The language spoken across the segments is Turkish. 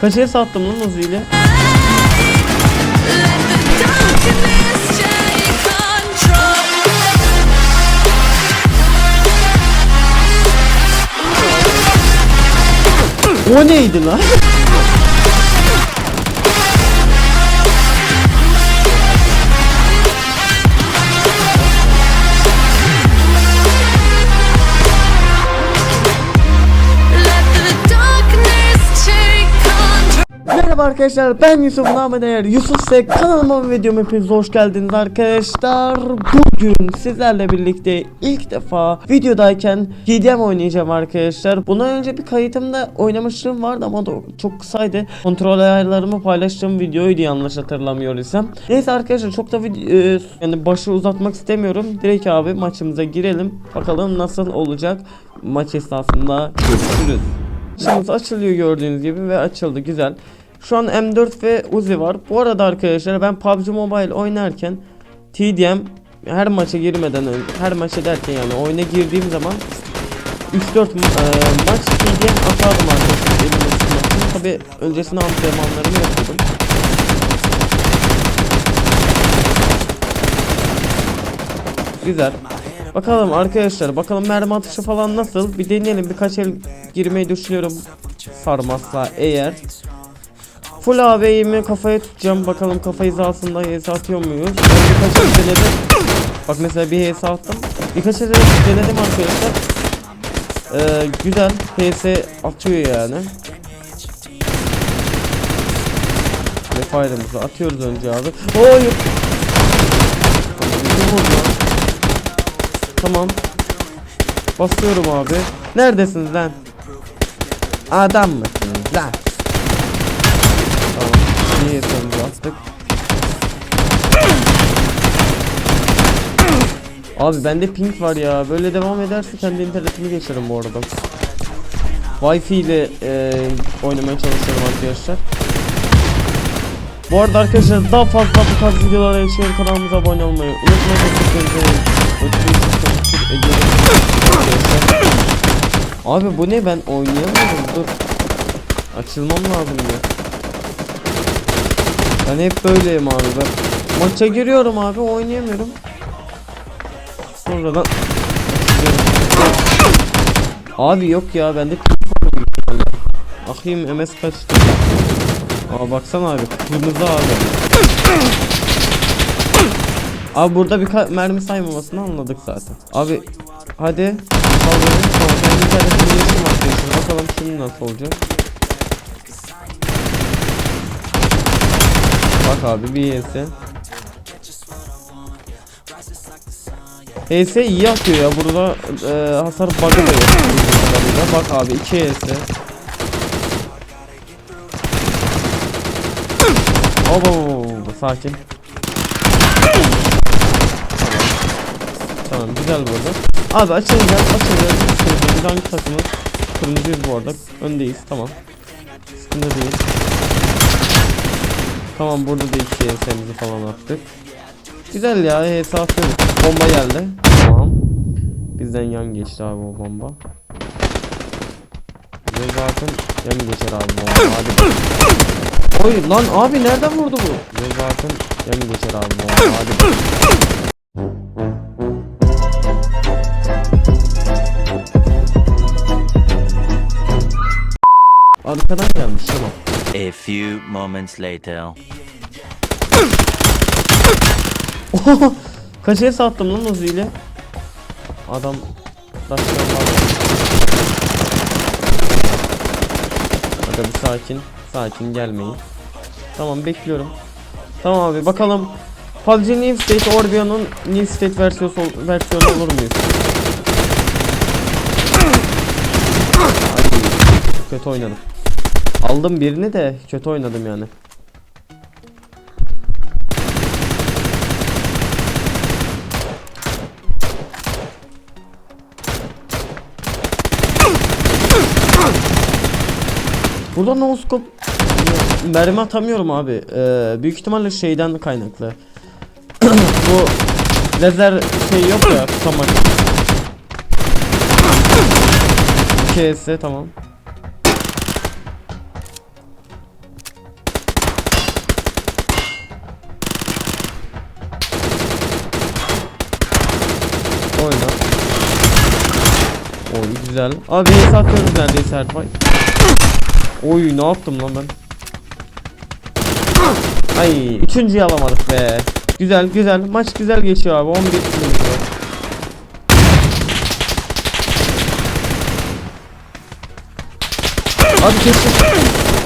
Kaçıya sattım lan take control. O neydi lan? Merhaba arkadaşlar ben Yusuf Namı Değer Yusuf ise kanalıma ve videoma hepiniz hoş geldiniz arkadaşlar. Bugün sizlerle birlikte ilk defa videodayken TDM oynayacağım arkadaşlar. Bundan önce bir kayıtımda oynamışlığım vardı ama da çok kısaydı. Kontrol ayarlarımı paylaştığım videoydu yanlış hatırlamıyorsam. Neyse arkadaşlar çok da video, e, yani başı uzatmak istemiyorum. Direkt abi maçımıza girelim. Bakalım nasıl olacak maç esnasında. Görüşürüz. Maçımız açılıyor gördüğünüz gibi ve açıldı. Güzel. Şu an M4 ve Uzi var. Bu arada arkadaşlar ben PUBG Mobile oynarken TDM her maça girmeden önce her maça derken yani oyuna girdiğim zaman 3-4 ma- e, maç TDM atardım arkadaşlar Tabi öncesinde antrenmanlarımı yapıyordum. Güzel. Bakalım arkadaşlar bakalım mermi atışı falan nasıl bir deneyelim birkaç el girmeyi düşünüyorum sarmazsa eğer Full AB'imi kafaya tutacağım bakalım kafa hizasında HS atıyor muyuz ben birkaç el denedim Bak mesela bir HS attım birkaç el denedim arkadaşlar ee, Güzel HS atıyor yani Ve fire'ımızı atıyoruz önce abi lan? Tamam. Basıyorum abi. Neredesiniz lan? Adam mısınız lan? Niye sonunda attık? Abi bende ping var ya. Böyle devam ederse kendi internetimi geçerim bu arada. Wi-Fi ile e, oynamaya çalışıyorum arkadaşlar. Bu arada arkadaşlar daha fazla bu tarz videolara için kanalımıza abone olmayı unutmayın. Abi bu ne ben oynayamıyorum dur. Açılmam lazım ya. Ben hep böyleyim abi ben. Maça giriyorum abi oynayamıyorum. Sonradan. Abi yok ya bende. Bakayım MS kaçtı. Aa baksana abi kırmızı abi. Abi burada bir mermi saymamasını anladık zaten. Abi hadi. Bakalım şimdi nasıl olacak. Bak abi bir HS. HS iyi atıyor ya burada e, hasar bug'ı da yok. Bak abi 2 HS. Hop, sakin. Tamam güzel burada. Abi açılacağız açılacağız. Biz hangi takımız? Kırmızıyız bu arada. Öndeyiz tamam. Sıkıntı değil. Tamam burada da iki HS'mizi falan attık. Güzel ya atıyoruz. Bomba geldi. Tamam. Bizden yan geçti abi o bomba. Ve zaten yan geçer abi bomba. Hadi. Oy lan abi nereden vurdu bu? Ve zaten yan geçer abi bomba. Hadi. Arkadan gelmiş tamam. A few moments later. Oho! Kaçaya sattım lan Uzi ile? Adam. Aga bir sakin. Sakin gelmeyin. Tamam bekliyorum. Tamam abi bakalım. PUBG New State Orbion'un New State versiyonu, versiyonu olur muyuz? Ay, kötü oynadım. Aldım birini de kötü oynadım yani. Burada no scope mermi atamıyorum abi. Ee, büyük ihtimalle şeyden kaynaklı. Bu lazer şey yok ya tutamak. KS tamam. Oyna. Oy güzel. Abi satıyoruz neredeyse her fight. Oy ne yaptım lan ben? Ay üçüncüyü alamadık be. Güzel güzel maç güzel geçiyor abi 11 kilomuz var. Abi keşke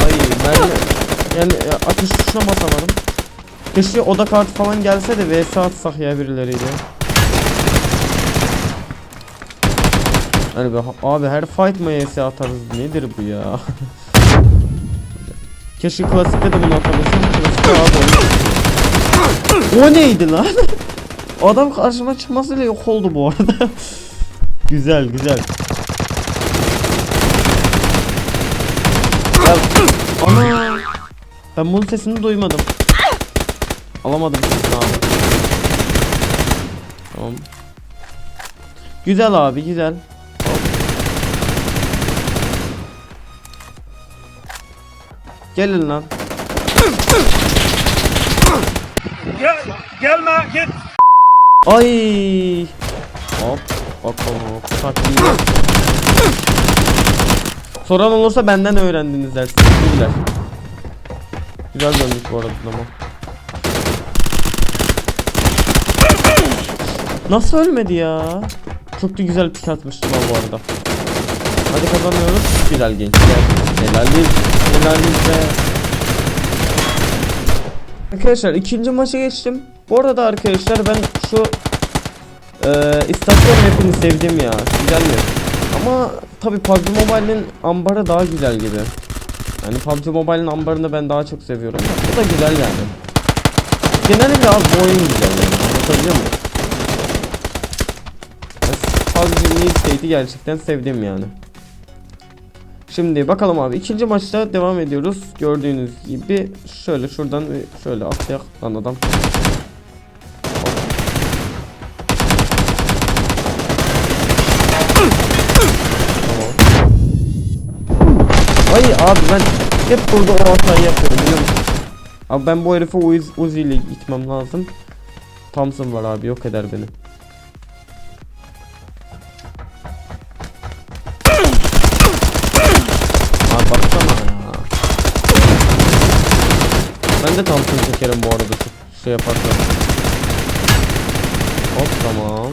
Ay mermi Yani ya, atış tuşuna basamadım Keşke oda kartı falan gelse de vs atsak ya birileriyle Hani be, abi her fight mı vs atarız nedir bu ya Keşke klasikte de bunu atabilsem Klasikte abi O neydi lan Adam karşıma çıkmasıyla yok oldu bu arada Güzel güzel Ya, ana. Ben bunun sesini duymadım. Alamadım abi. Tamam. Güzel abi güzel. Gelin lan. Gel, gelme git. Ay. Hop. Hop hop. Taktiği. Soran olursa benden öğrendiniz dersiniz. Güzel. Güzel döndük bu arada ama. Nasıl ölmedi ya? Çok da güzel pik atmıştım ben bu arada. Hadi kazanıyoruz. Güzel gençler. Helaliz. Helaliz be. Arkadaşlar ikinci maça geçtim. Bu arada arkadaşlar ben şu eee istasyon mapini sevdim ya. Güzel map. Ama tabi PUBG Mobile'in ambarı daha güzel gibi. Yani PUBG Mobile'in ambarını ben daha çok seviyorum. Bu da güzel yani. Genelde abi bu oyun güzel yani. Anlatabiliyor muyum? Ben PUBG New State'i gerçekten sevdim yani. Şimdi bakalım abi ikinci maçta devam ediyoruz. Gördüğünüz gibi şöyle şuradan şöyle atlayak lan adam. Ay abi ben hep burada o hatayı yapıyorum biliyor musun? Abi ben bu herifi Uzi, Uzi ile gitmem lazım. Thompson var abi yok eder beni. Ben de Thompson çekerim bu arada çok şey yaparsam. Hop tamam.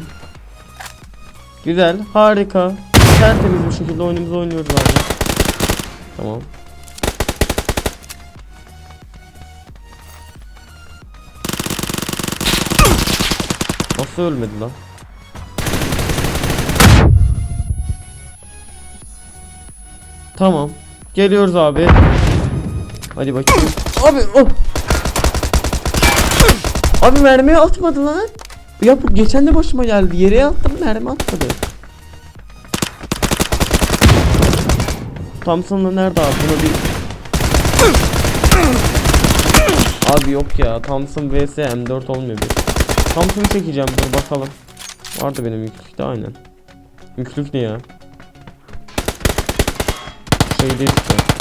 Güzel, harika. Tertemiz bir şekilde oyunumuzu oynuyoruz abi. Tamam. Nasıl ölmedi lan? Tamam. Geliyoruz abi. Hadi bakayım. Abi oh. Abi mermiyi atmadı lan. Ya bu geçen de başıma geldi. Yere attım mermi atmadı. Thompson'la nerede abi? Buna bir... Abi yok ya. Thompson vs M4 olmuyor bir. Thompson'ı çekeceğim. Dur bakalım. Vardı benim yüklükte aynen. Yüklük ne ya? Şeyde işte.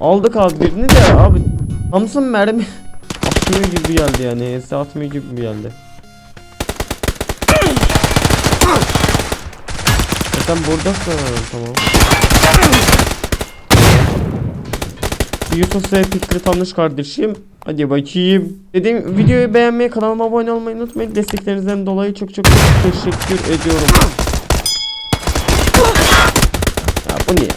Aldık abi birini de abi. Thompson mermi atmıyor gibi geldi yani. HS atmıyor gibi geldi. E sen buradasın tamam. Yusuf S. Fikri tanış kardeşim. Hadi bakayım. Dediğim videoyu beğenmeyi, kanalıma abone olmayı unutmayın. Desteklerinizden dolayı çok çok çok teşekkür ediyorum. Ya bu ne ya?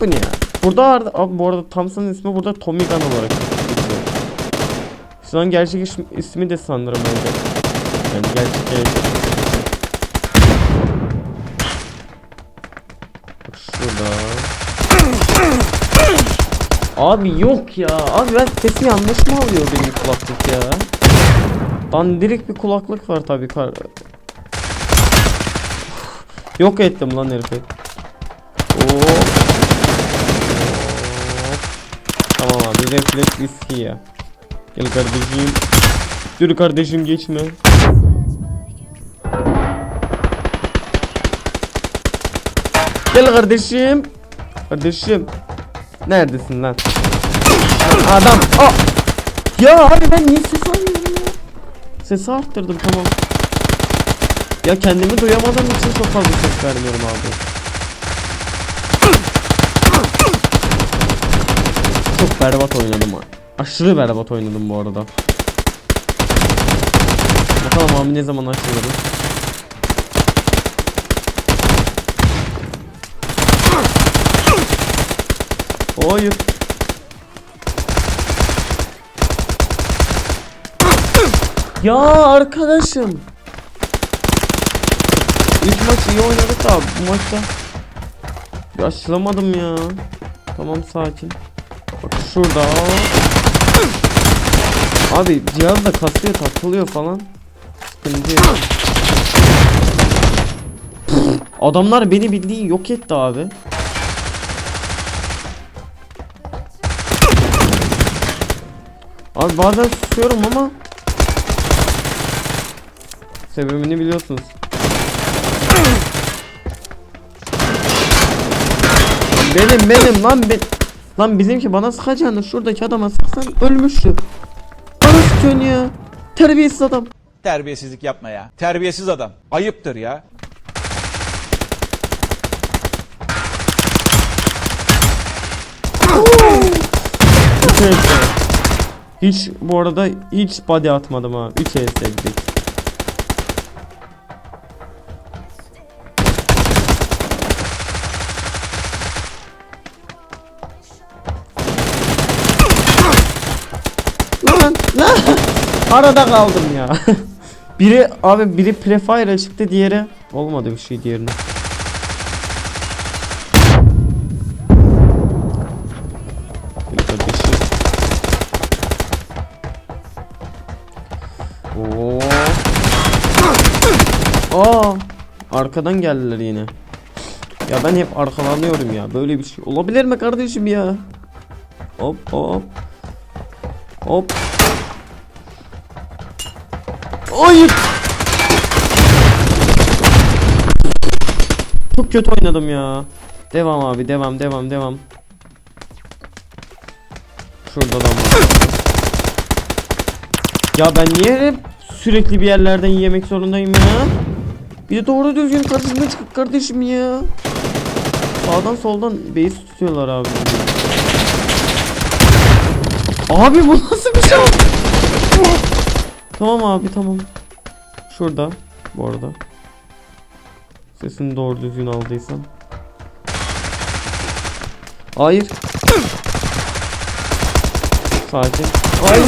Bu ne ya? Burada ar- abi bu arada Thompson'ın ismi burada Tommy Gun olarak geçiyor. Şu an gerçek isim, ismi de sanırım öyle. Yani gerçek gerçek. Abi yok ya. Abi ben sesi yanlış mı alıyor benim kulaklık ya? Dandirik bir kulaklık var tabii kar. Yok ettim lan herifi. Oo. Abi refleks riski ya. Gel kardeşim. Dur kardeşim geçme. Gel kardeşim. Kardeşim. Neredesin? Lan Adam. Aa! Ya abi ben niye ses almıyorum ya? Sesi arttırdım tamam. Ya kendimi duyamadığım için çok fazla ses vermiyorum abi. Çok berbat oynadım. Aşırı berbat oynadım bu arada. Bakalım abi ne zaman açılırız. Hayır. Ya arkadaşım. İlk maç iyi oynadık da bu maçta yaşlamadım ya. Tamam sakin. Bak şurada. Abi cihaz da kasıyor takılıyor falan. Sıkıntı. Adamlar beni bildiğin yok etti abi. Abi bazen susuyorum ama Sebebini biliyorsunuz. Benim benim lan ben Lan bizimki bana sıkacağını şuradaki adama sıksan ölmüştü. Bana sıkıyorsun ya. Terbiyesiz adam. Terbiyesizlik yapma ya. Terbiyesiz adam. Ayıptır ya. Hiç bu arada hiç body atmadım ha. 3 HS arada kaldım ya. biri abi biri prefire çıktı diğeri olmadı bir şey diğerine. Oo. Aa, arkadan geldiler yine. Ya ben hep arkalanıyorum ya. Böyle bir şey olabilir mi kardeşim ya? Hop hop. Hop. Hayır. Çok kötü oynadım ya. Devam abi devam devam devam. Şurada da var. Ya ben niye hep sürekli bir yerlerden yemek zorundayım ya? Bir de doğru düzgün karşısına çıkıp kardeşim ya. Sağdan soldan base tutuyorlar abi. Abi bu nasıl bir şey? Tamam abi tamam. Şurada bu arada. Sesini doğru düzgün aldıysan. Hayır. Sakin. Hayır.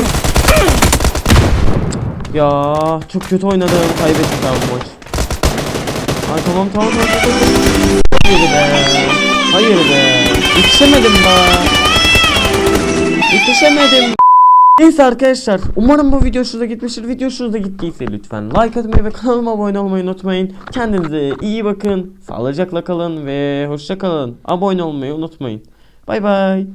Ya çok kötü oynadım. Kaybettik abi maç. Ay tamam tamam. tamam. Hayır be. Hayır be. Yetişemedim be. Yetişemedim. Neyse arkadaşlar umarım bu video hoşunuza gitmiştir. Video hoşunuza gittiyse lütfen like atmayı ve kanalıma abone olmayı unutmayın. Kendinize iyi bakın. Sağlıcakla kalın ve hoşça kalın. Abone olmayı unutmayın. Bay bay.